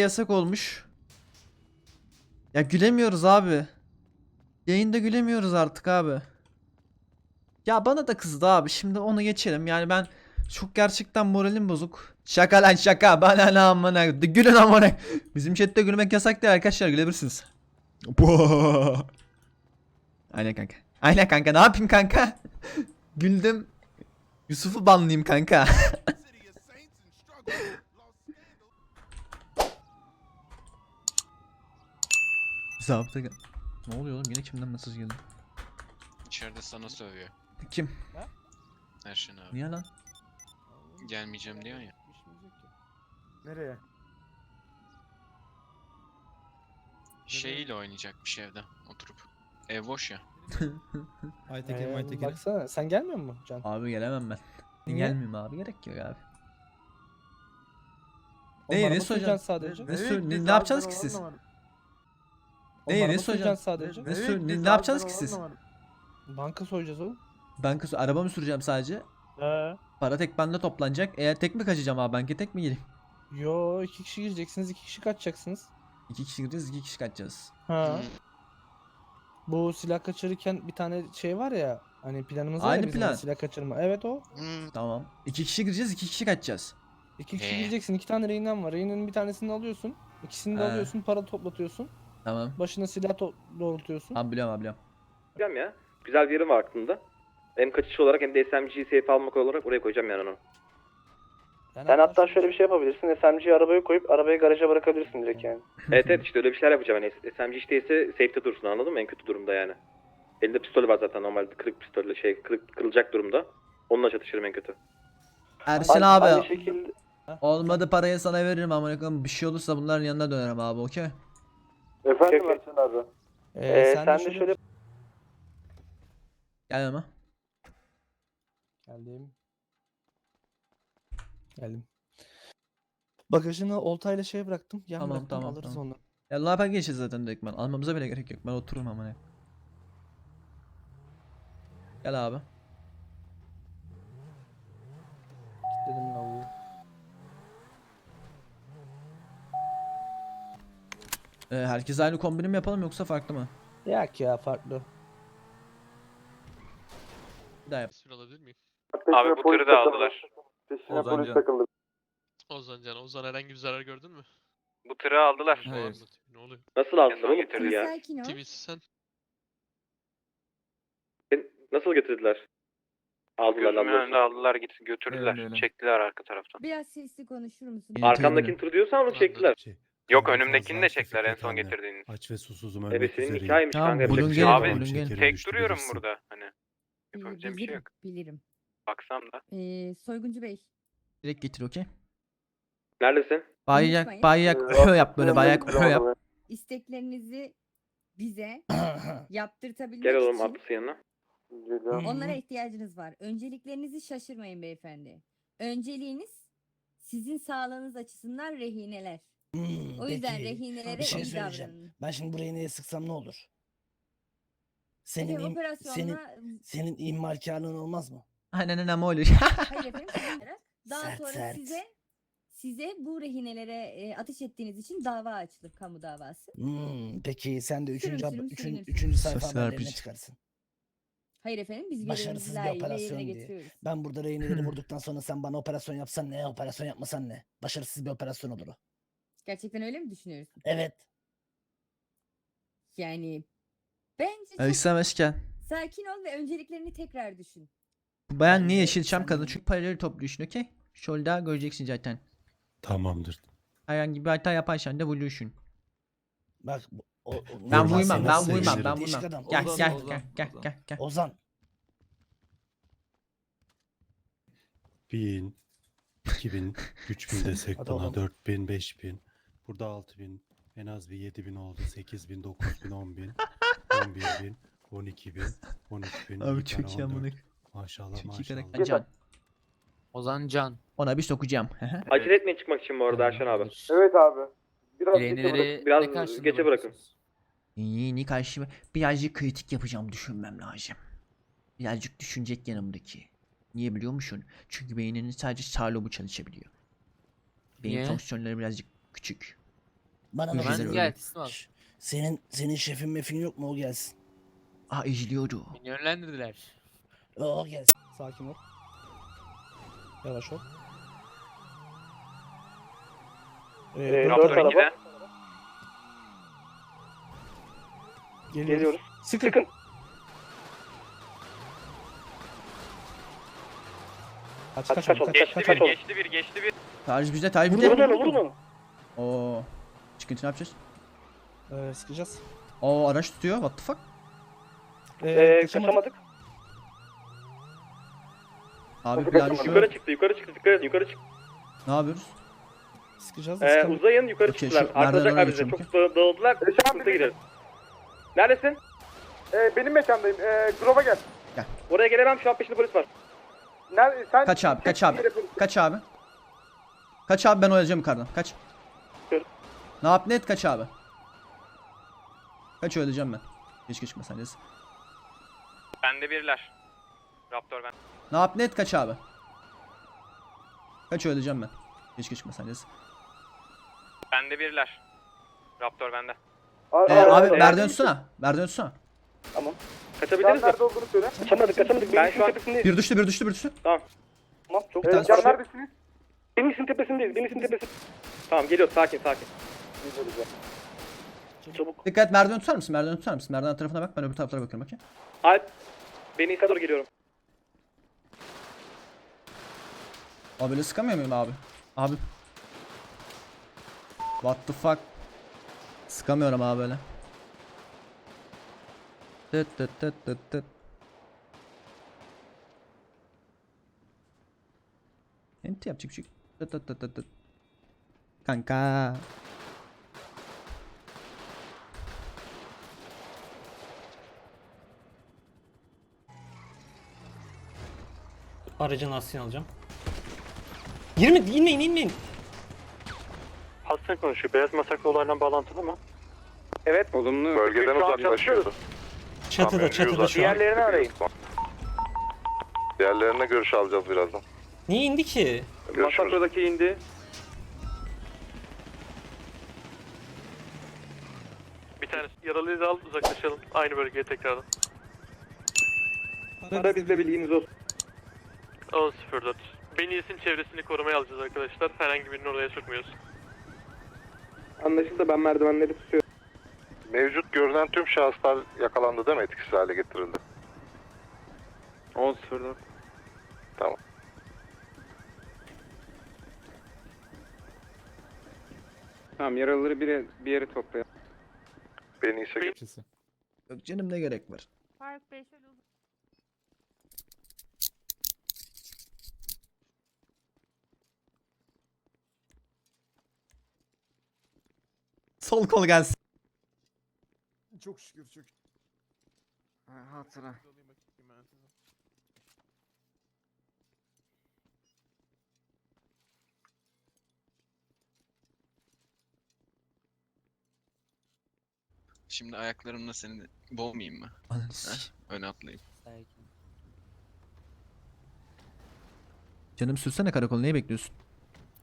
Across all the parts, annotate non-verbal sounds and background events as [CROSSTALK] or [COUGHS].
yasak olmuş. Ya gülemiyoruz abi. Yayında gülemiyoruz artık abi. Ya bana da kızdı abi. Şimdi onu geçelim. Yani ben çok gerçekten moralim bozuk. Şaka lan şaka. Bana ne amına. Gülün amına. Bizim chatte gülmek yasak değil arkadaşlar. Gülebilirsiniz. [LAUGHS] Aynen kanka. Aynen kanka. Ne yapayım kanka? [LAUGHS] Güldüm. Yusuf'u banlayayım kanka. [LAUGHS] Zabıta gel. Ne oluyor oğlum? Yine kimden mesaj geldi? İçeride sana sövüyor. Kim? Erşen abi. Niye lan? Gelmeyeceğim diyor ya. Nereye? Şeyiyle oynayacakmış evde oturup. Ev boş ya. [LAUGHS] Aytekin Ee, Aytekin. baksana sen gelmiyor musun Can? Abi gelemem ben. Niye? Gelmeyeyim abi gerek yok abi. Oğlum Neyi, ne araba soracaksın? süreceksin sadece. Ne, sor- ne, ne yapacaksınız ki siz? Ne süreceksin soracaksın? sadece. Ne, sor- ne, ne yapacaksınız ki siz? Banka soyacağız oğlum. Ben kız araba mı süreceğim sadece? He. Para tek bende toplanacak. Eğer tek mi kaçacağım abi banka tek mi gireyim? Yo iki kişi gireceksiniz iki kişi kaçacaksınız. İki kişi gireceğiz iki kişi kaçacağız. Ha. Bu silah kaçırırken bir tane şey var ya. Hani planımız var Aynı ya bizim plan. silah kaçırma. Evet o. Tamam. İki kişi gireceğiz iki kişi kaçacağız. İki kişi He. gireceksin. iki tane rehinden var. Rehinin bir tanesini alıyorsun. ikisini de He. alıyorsun. Para toplatıyorsun. Tamam. Başına silah to- doğrultuyorsun. Abi biliyorum abi biliyorum. Koyacağım ya. Güzel bir yerim var aklımda. Hem kaçış olarak hem de SMG'yi safe almak olarak oraya koyacağım yani onu. Sen hatta şöyle bir şey yapabilirsin. SMG'yi arabaya koyup arabayı garaja bırakabilirsin direkt yani. [LAUGHS] evet evet işte öyle bir şeyler yapacağım. Yani SMG işteyse safe'te dursun anladın mı? En kötü durumda yani. Elinde pistolü var zaten normalde kırık pistolle şey kırık, kırılacak durumda. Onunla çatışırım en kötü. Ersin Aynı- abi. Aynı şekilde Olmadı parayı sana veririm ama koyayım. Bir şey olursa bunların yanına dönerim abi okey? Efendim Ersin abi. Ee, Ee, sen, sen de şöyle... Gel ama. Geldim. Geldim. Bagajını oltayla şey bıraktım. Yan Tamam, bıraktım. tamam, Alırız tamam. onu. Ya lapa geçeceğiz zaten direkt ben. Almamıza bile gerek yok. Ben otururum ama ne. Gel abi. Dedim lavuğu. Ee, herkes aynı kombini mi yapalım yoksa farklı mı? Yak ya farklı. Bir daha yap. Alabilir miyim? Abi bu tırı da aldılar. Peşine polis takıldı. Ozan Can. Ozan herhangi bir zarar gördün mü? Bu tırı aldılar. Var mı? Ne oluyor? Nasıl aldılar oğlum tırı ya? Sakin ol. Sen? Nasıl getirdiler? Aldılar Gözümün önünde aldılar. aldılar git götürdüler. Çektiler arka taraftan. Biraz sesli konuşur musun? İyi. Arkamdakini tır diyorsa onu çektiler. Şey, Yok önümdekini de çektiler en son getirdiğiniz. Aç ve susuzum Evet ölmek senin üzereyim. hikayeymiş Tamam, kanka. bulun şey gelin, yok. Abi, bulun gelin. Tek düştü duruyorum birisi. burada hani. Bil- Yapabileceğim bir şey bilirim, yok. bilirim. Baksam da. Ee, Soyguncu Bey. Direkt getir okey? Neredesin? Bayak Unutmayın. bayak öh yap böyle bayak öh yap. İsteklerinizi bize [COUGHS] yaptırtabilmek Gel oğlum için Atlas'ın yanına. onlara ihtiyacınız var. Önceliklerinizi şaşırmayın beyefendi. Önceliğiniz sizin sağlığınız açısından rehineler. Hmm, O yüzden peki, rehinelere bir şey iyi söyleyeceğim. davranın. Ben şimdi burayı neye sıksam ne olur? Senin Efendim, im- operasyonla senin senin ihmalkarlığın olmaz mı? Aynen ama olur. [LAUGHS] hayır efendim sizin olarak [LAUGHS] daha Sert, sonra sert. size size bu rehinelere e, ateş ettiğiniz için dava açılır kamu davası. Hmm, peki sen de üçüncü, sürüm üçün, sürünürsün. üçüncü sayfa Sosyal haberlerine çıkarsın. Hayır efendim biz Başarısız görevimizi bir operasyon yerine diye. getiriyoruz. Ben burada rehineleri vurduktan sonra sen bana operasyon yapsan ne, operasyon yapmasan ne? Başarısız bir operasyon olur o. Gerçekten öyle mi düşünüyorsun? Evet. Yani bence çok Aleyküm sakin ol ve önceliklerini tekrar düşün. Bu bayan niye Yeşilçam kadın? senden- Çünkü paraları topluyorsun okey? Daha göreceksin zaten. Tamamdır. Herhangi bir hata yaparsan da vuruyorsun. Bak bu- o, o- Ben Ozan seni ben sevişir? ben Değişik vuymam. adam. Gel Ozan, gel Ozan, gel gel Ozan. gel gel. Ozan. Bin, 2000, 3000 desek Hadi buna oğlum. 4000, 5000. Burada 6000. En az bir 7000 oldu. 8000, 9000, 10000, 11000, 12000, 13000. Abi çok iyi amına. 14. Maşallah Çok maşallah. karakter. Can. Ozan Can. Ona bir sokacağım. Acele etmeyin çıkmak için bu arada Erşen abi. Evet abi. Biraz Dileğinileri biraz geçe bırakın. Yeni karşıma birazcık kritik yapacağım düşünmem lazım. Birazcık düşünecek yanımdaki. Niye biliyor musun? Çünkü beyninin sadece sağ lobu çalışabiliyor. Beyin Niye? fonksiyonları birazcık küçük. Bana öyle. gel teslim ol. Şş, Senin senin şefin mefin yok mu o gelsin. Aa izliyordu. Beni yönlendirdiler. O gelsin. Sakin ol. Yavaş ol. Ee, Ee, dört dört araba. araba. Geliyoruz. Geliyoruz. Sıkın. Sıkın. Kaç Kaç kaç kaç kaç kaç Geçti kaç bir. Geçti bir geçti bir. Tarih bizde, tarih Vurun bizde. onu vurun onu. Oo. Çıkınca ne yapacağız? Ee, sıkacağız. Oo araç tutuyor. What the fuck? Ee, Ee, kaçamadık. kaçamadık. Abi plan Yukarı çıktı yukarı çıktı dikkat edin yukarı çıktı. Ne yapıyoruz? Sıkacağız da Ee, uzayın yukarı Okey, çıktılar. şu merdivenden Arkadaşlar oraya bize geçiyorum çok dağı- dağıldılar. Sıkıntı gidelim. Neredesin? Ee, benim mekandayım. Ee, Grova gel. Oraya gelemem şu an peşinde polis var. Nerede? Sen Kaç abi, kaç abi? Kaç abi? Kaç abi ben oynayacağım yukarıdan. Kaç. Ne yap net kaç abi. Kaç ödeyeceğim ben. Geç geçme sen. Bende birler. Raptor ben. Ne yap net kaç abi. Kaç ödeyeceğim ben. Geç geçme sen. Bende birler. Raptor bende. Ee, abi merdiven tutsana. Merdiven tutsana. Kaçabiliriz mi? Can nerede olduğunu söyle. Kaçamadık kaçamadık. Ben şu an. Bir düştü bir düştü bir düştü. Tamam çok Bir Ee, Can neredesiniz? Denizin tepesindeyiz. Denizin tepesinde. Tamam geliyoruz sakin sakin. Çabuk. Dikkat merdiven tutar mısın? Merdiven tutar mısın? Merdiven tarafına bak ben öbür taraflara bakıyorum bakayım. Alp. Beni doğru geliyorum. Abi böyle sıkamıyor muyum abi? Abi. What the fuck? Sıkamıyorum abi böyle. Tıt tıt tıt tıt tıt. Enti yapacak bir şey. tıt tıt tıt tıt. Kanka. Aracın lastiğini alacağım. Girme, inmeyin, inmeyin. Hasan konuşuyor. Beyaz masaklı olayla bağlantılı mı? Evet. Olumlu. Bölgeden uzaklaşıyoruz. Çatıda, çatıda şu an. Diğerlerini arayın. Diğerlerine görüş alacağız birazdan. Niye indi ki? Masakradaki indi. Bir tanesi yaralıyı da al uzaklaşalım. Aynı bölgeye tekrardan. Ara bizle bilginiz olsun. 10.04. Beniyes'in çevresini korumaya alacağız arkadaşlar. Herhangi birini oraya sokmuyoruz. Anlaşıldı ben merdivenleri tutuyorum. Mevcut görünen tüm şahıslar yakalandı değil mi? Etkisiz hale getirildi. 10.04. Tamam. Tamam yaralıları bir, bir yere toplayalım. Beni ise Yok canım ne gerek var? Faruk Bey şöyle Sol kol gelsin. Çok şükür çok. Hatıra. Şimdi ayaklarımla seni boğmayayım mı? Ananı s- Öne atlayayım. Sakin. Canım sürsene karakol neyi bekliyorsun?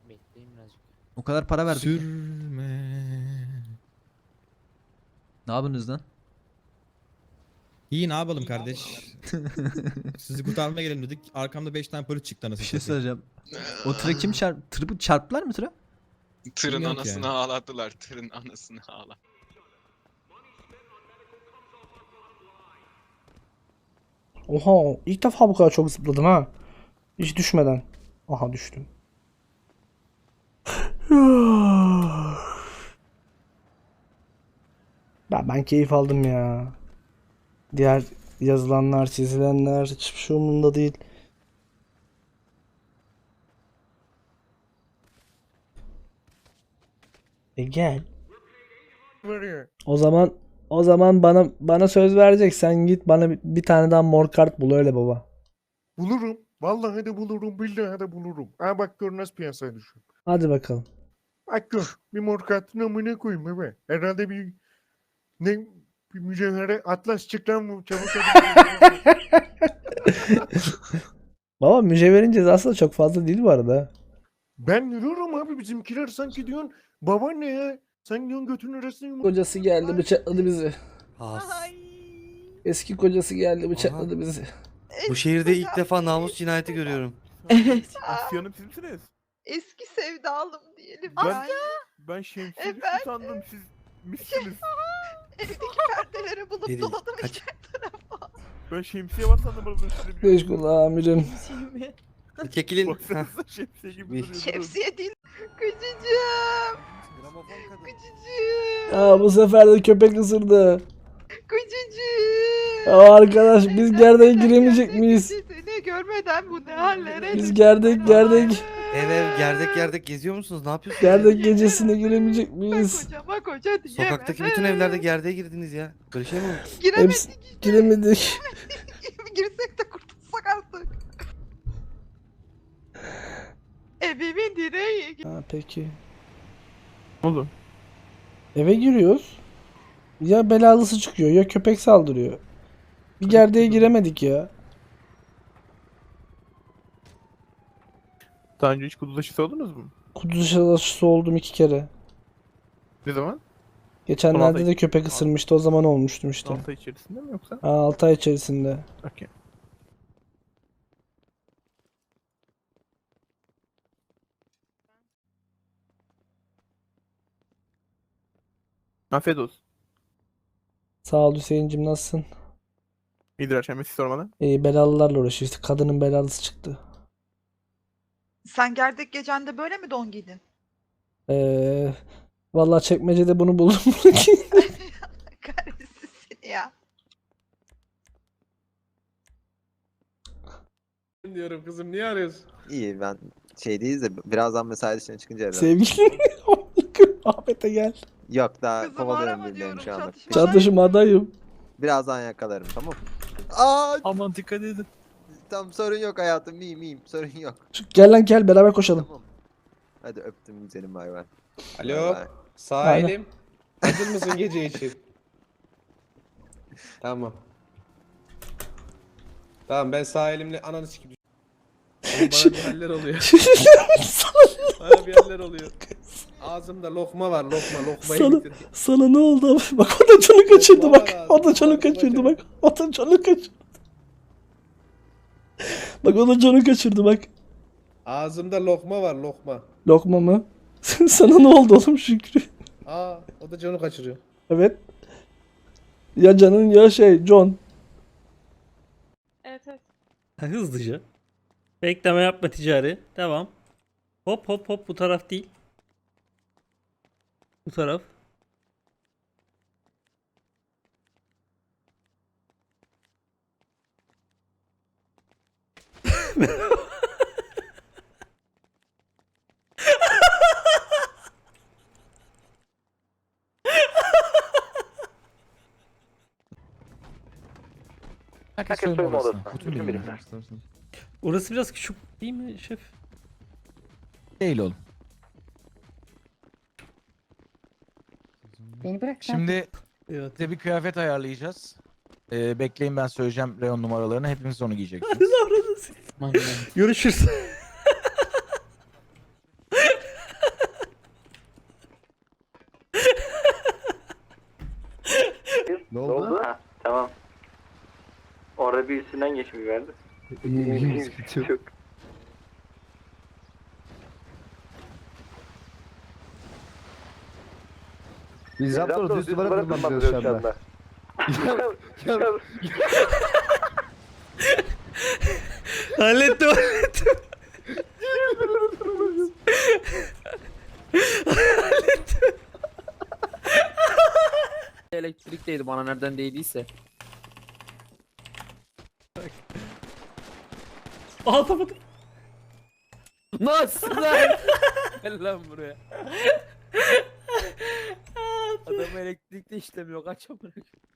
Bekleyin birazcık. O kadar para verdik. ya. Ne yapıyorsunuz lan? İyi ne yapalım kardeş? Sizi kurtarmaya gelelim dedik. Arkamda 5 tane polis çıktı Bir anasını şey satayım. söyleyeceğim. O tırı kim çarp... Tırı çarptılar mı tıra? Tırın Bilmiyorum ki anasını yani. ağlattılar. Tırın anasını ağlat. Oha ilk defa bu kadar çok zıpladım ha. Hiç düşmeden. Aha düştüm. [LAUGHS] Ya ben keyif aldım ya. Diğer yazılanlar, çizilenler hiçbir şey umurumda değil. E gel. O zaman o zaman bana bana söz vereceksen git bana bir, bir tane daha mor kart bul öyle baba. Bulurum. Vallahi de bulurum. Billahi de bulurum. Ha bak gör nasıl piyasaya düşüyor. Hadi bakalım. Bak gör. Bir mor kartın amına koyayım be. Herhalde bir ne bir mücevhere atlas çık lan bu çabuk. [LAUGHS] Baba mücevherin cezası da çok fazla değil bu arada. Ben yürüyorum abi bizimkiler sanki diyorsun babaanne ya. Sen diyorsun götünün arasını yumruk. Kocası geldi bıçakladı bizi. As. Eski kocası geldi bıçakladı bizi. Bu şehirde ilk defa namus cinayeti görüyorum. Evet. [LAUGHS] Asyanım siz misiniz? Eski sevdalım diyelim. Ben, ben şemsiye sandım siz [LAUGHS] misiniz? Evdeki perdeleri bulup Dedi, kaç- [LAUGHS] Ben şemsiye var sandım burada üstüne bir. Meşgul amirim. Çekilin. Baksanıza şemsiye gibi Bir- duruyor. Şemsiye değil. Kocacığım. Kocacığım. Aa bu sefer de köpek ısırdı. Kocacığım. Aa arkadaş biz gerdeğe giremeyecek miyiz? Seni görmeden bu ne hallere Biz gerdek gerdek Ev ev gerdek gerdek geziyor musunuz? Ne yapıyorsunuz? gerdek gecesine giremeyecek miyiz? Kocama koca diyemem. Sokaktaki bütün evlerde gerdeğe girdiniz ya. Böyle şey mi olur? [LAUGHS] Hepsi giremedik. [LAUGHS] Girsek de kurtulsak artık. Evimin direği. Ha peki. Oğlum. Eve giriyoruz. Ya belalısı çıkıyor ya köpek saldırıyor. Bir gerdeğe giremedik ya. Daha önce hiç kuduz aşısı oldunuz mu? Kuduz aşısı oldum iki kere. Ne zaman? Geçenlerde de köpek ısırmıştı o zaman olmuştum işte. 6 ay içerisinde mi yoksa? Aa, 6 ay içerisinde. Okey. Afiyet olsun. Sağ ol Hüseyin'cim nasılsın? İyidir Bey siz sormadan. İyi belalılarla uğraşıyor işte kadının belalısı çıktı. Sen gerdek gecende böyle mi don giydin? Ee, vallahi çekmecede bunu buldum. [LAUGHS] [LAUGHS] Kahretsin seni ya. Diyorum kızım niye arıyorsun? İyi ben şeydeyiz de birazdan mesai dışına çıkınca ararım. Sevgilim. [LAUGHS] Ahmet'e gel. Yok daha Kızım kovalıyorum arama birilerini diyorum, şu anda. çatışma- Çatışım adayım. Birazdan yakalarım tamam mı? Aa Aman dikkat edin. Tamam sorun yok hayatım iyiyim iyiyim sorun yok. Gel lan gel beraber koşalım. Tamam. Hadi öptüm güzelim bay bay. Alo. Bay bay. Sahilim. Hazır mısın gece için? [LAUGHS] Tamam. Tamam ben sahilimle ananı sikip Oğlum bana bir haller oluyor. [LAUGHS] bana bir haller oluyor. Ağzımda lokma var lokma lokmayı Sana- bitir. Sana ne oldu? Bak o da canı kaçırdı bak. O da canı kaçırdı bak. O da canı kaçırdı. [LAUGHS] Bak o da canı kaçırdı bak. Ağzımda lokma var lokma. Lokma mı? [LAUGHS] Sana ne oldu oğlum Şükrü? Aa o da canı kaçırıyor. Evet. Ya canın ya şey John. Evet evet. Hızlıca. Bekleme yapma ticari. Devam. Hop hop hop bu taraf değil. Bu taraf. Herkes soyunma odasına. Bütün birimler. Orası biraz küçük değil mi şef? Değil oğlum. Beni bırak. Şimdi Evet. size bir kıyafet ayarlayacağız. Ee, bekleyin ben söyleyeceğim reyon numaralarını. Hepiniz onu giyeceksiniz. [LAUGHS] Görüşürüz. [LAUGHS] Ne oldu? Ha, tamam. Orada bir üstünden geçmiş verdi. Çok. Biz yaptığımız üstü bırakın ben şu anda. [LAUGHS] hallettim hallettim. Elektrikteydi bana nereden değdiyse. Aha tapatım. Nasıl lan? [LAUGHS] Gel lan buraya. [LAUGHS] Adam elektrikte işlemiyor kaç amına koyayım.